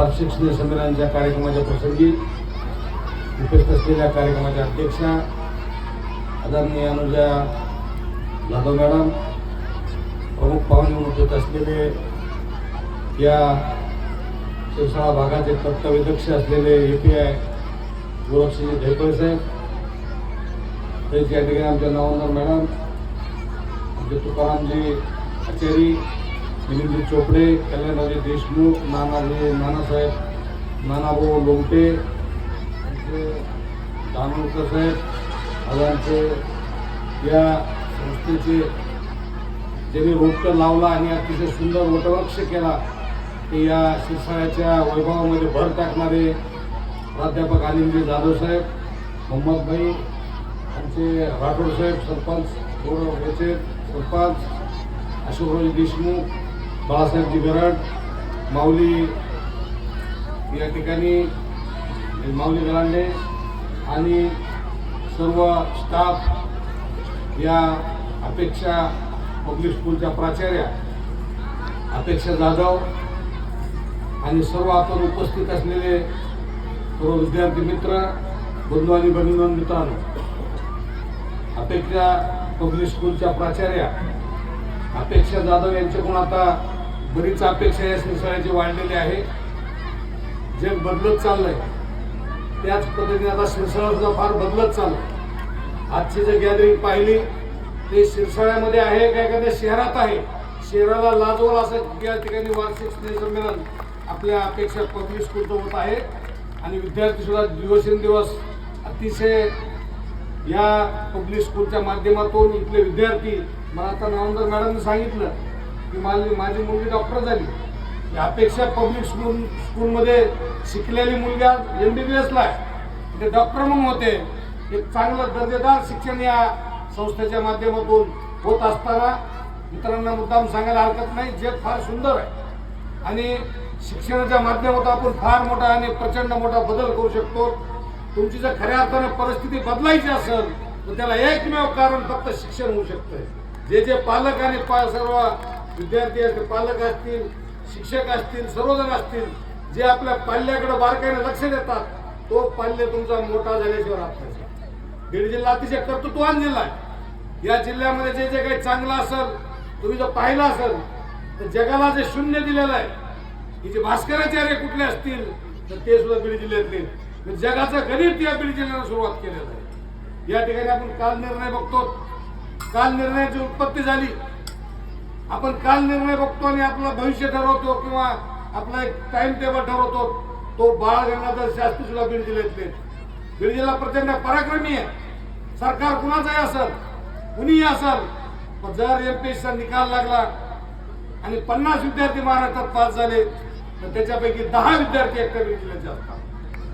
वार्षिक स्नेह संमेलनाच्या कार्यक्रमाच्या प्रसंगी उपस्थित असलेल्या कार्यक्रमाच्या अध्यक्षा आदरणीय अनुजा जाधव मॅडम प्रमुख पाहुणे म्हणून उपस्थित असलेले या शिरसाळा भागाचे कर्तव्यदक्ष असलेले ए पी आय गोरक्षजी ढेकळे साहेब तसेच या ठिकाणी आमच्या नवंदर मॅडम आमचे तुकारामजी आचारी मिलिंदजी चोपडे कल्याणराजे देशमुख नानाजी नानासाहेब नानाभाऊ लोमटे आमचे दानोळकर साहेब आज या संस्थेचे ज्यांनी रोपटं लावला आणि अतिशय सुंदर वटवृक्ष केला ते या शिरसाळ्याच्या वैभवामध्ये भर टाकणारे प्राध्यापक आनंदजी जाधव साहेब मोहम्मद भाई आमचे राठोड साहेब सरपंच याचे सरपंच अशोकरावजी देशमुख बाळासाहेबजी गरड माऊली या ठिकाणी माऊली गलांडे आणि सर्व स्टाफ या अपेक्षा पब्लिक स्कूलच्या प्राचार्या अपेक्षा जाधव आणि सर्व आपण उपस्थित असलेले सर्व विद्यार्थी मित्र बंधू आणि भगिनी मित्रांनो अपेक्षा पब्लिक स्कूलच्या प्राचार्या अपेक्षा जाधव यांच्याकडून आता बरीच अपेक्षा या शिरसाळ्याची वाढलेली आहे. जग बदलत चाललंय त्याच पद्धतीने आता शिरसाळा सुद्धा फार बदलत चाललं आजची जर गॅदरिंग पाहिली ते शिरसाळ्यामध्ये आहे का एखाद्या शहरात आहे? शहराला लाजवल असं या ठिकाणी वार्षिक स्नेहसंमेलन आपल्या अपेक्षा पब्लिक स्कूलचं होत आहे. आणि विद्यार्थी सुद्धा दिवसेंदिवस अतिशय या पब्लिक स्कूलच्या माध्यमातून इथले विद्यार्थी मला आता नवंदर मॅडमने सांगितलं की माझी माझी मुलगी डॉक्टर झाली. या अपेक्षा पब्लिक स्कूल स्कूलमध्ये शिकलेली मुलगी आज एम बी बी एसला आहे. ते डॉक्टर म्हणून होते. एक चांगलं दर्जेदार शिक्षण या संस्थेच्या माध्यमातून होत असताना मित्रांना मुद्दाम सांगायला हरकत नाही. जे फार सुंदर आहे. आणि शिक्षणाच्या माध्यमातून आपण फार मोठा आणि प्रचंड मोठा बदल करू शकतो. तुमची जर खऱ्या अर्थाने परिस्थिती बदलायची असेल तर त्याला एकमेव कारण फक्त शिक्षण होऊ शकतं जे जे पालक आणि सर्व विद्यार्थी असतील पालक असतील शिक्षक असतील सर्वजण असतील जे आपल्या पाल्याकडे बारकाईने लक्ष देतात तो पाल्य तुमचा मोठा झाल्याशिवाय राहत नाही बीड जिल्हा अतिशय कर्तृत्वान जिल्हा आहे. या जिल्ह्यामध्ये जे जे काही चांगलं असेल तुम्ही जर पाहिलं असेल तर जगाला जे शून्य दिलेलं आहे की जे भास्कराचार्य कुठले असतील तर ते सुद्धा बीड जिल्ह्यातले म्हणजे जगाचं गणित या बीड जिल्ह्यानं सुरुवात केलेलं आहे. या ठिकाणी आपण काल निर्णय बघतो काल निर्णयाची उत्पत्ती झाली. आपण काल निर्णय बघतो आणि आपलं भविष्य ठरवतो किंवा आपला एक टाइम टेबल ठरवतो तो बाळ गंगाधर शास्त्री सुद्धा बीड जिल्ह्यातले बीड जिल्हा प्रचंड पराक्रमी आहे. सरकार कुणाचंही असेल कुणीही असेल पण जर एमपीएसचा निकाल लागला आणि पन्नास विद्यार्थी महाराष्ट्रात पास झाले तर त्याच्यापैकी दहा विद्यार्थी एकट्या बीड जिल्ह्याचे असतात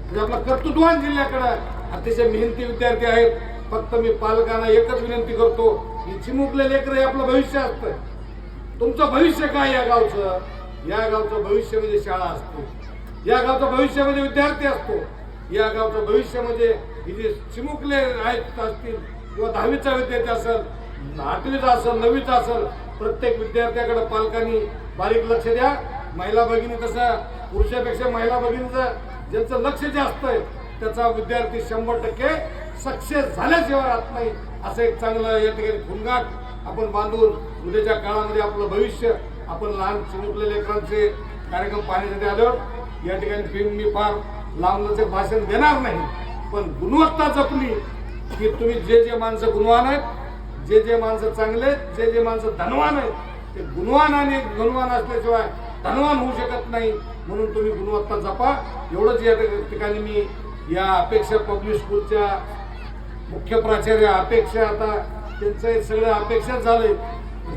म्हणजे आपला कर्तृत्वान जिल्ह्याकडे अतिशय मेहनती विद्यार्थी आहेत. फक्त मी पालकांना एकच विनंती करतो की चिमुकले लेकर हे आपलं भविष्य असतं. तुमचं भविष्य काय या गावचं? या गावचं भविष्य म्हणजे शाळा असते. या गावचं भविष्य म्हणजे विद्यार्थी असतो. या गावचं भविष्य म्हणजे हे जे चिमुकले आहेत असतील किंवा दहावीचा विद्यार्थी असेल आठवीचा असेल नववीचा असेल प्रत्येक विद्यार्थ्याकडे पालकांनी बारीक लक्ष द्या. महिला भगिनी तसं पुरुषापेक्षा महिला भगिनीचं ज्यांचं लक्ष जास्त आहे त्याचा विद्यार्थी शंभर टक्के सक्सेस झाल्याशिवाय राहत नाही. असं एक चांगलं या ठिकाणी खुणगाट आपण बांधून उद्याच्या काळामध्ये आपलं भविष्य आपण लहान चिमुकले लेकरांचे कार्यक्रम पाहण्यासाठी आलो. या ठिकाणी फिल्म मी फार लांबचं भाषण देणार नाही पण गुणवत्ता जपली की तुम्ही जे जे माणसं गुणवान आहेत जे जे माणसं चांगले आहेत जे जे माणसं धनवान आहेत ते गुणवान आणि गुणवान असल्याशिवाय धनवान होऊ शकत नाही. म्हणून तुम्ही गुणवत्ता जपा. एवढंच या ठिकाणी मी या अपेक्षा पब्लिक स्कूलच्या मुख्य प्राचार्य अपेक्षा आता त्यांचं हे सगळं अपेक्षा झालंय.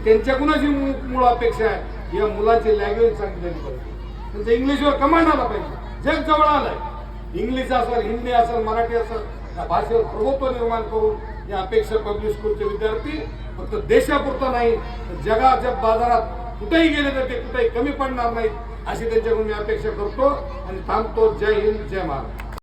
त्यांच्याकडूनच ही मूळ मूळ अपेक्षा आहे. या मुलाची लँग्वेज चांगली झाली पाहिजे. त्यांचं इंग्लिशवर कमांड आला पाहिजे. जग जवळ आलंय. इंग्लिश असेल हिंदी असेल मराठी असेल या भाषेवर प्रभुत्व निर्माण करून या अपेक्षा पब्लिक स्कूलचे विद्यार्थी फक्त देशापुरतं नाही तर जगाच्या बाजारात कुठेही गेले तर ते कुठेही कमी पडणार नाहीत अशी त्यांच्याकडून मी अपेक्षा करतो. आणि थांबतो. जय हिंद जय महाराज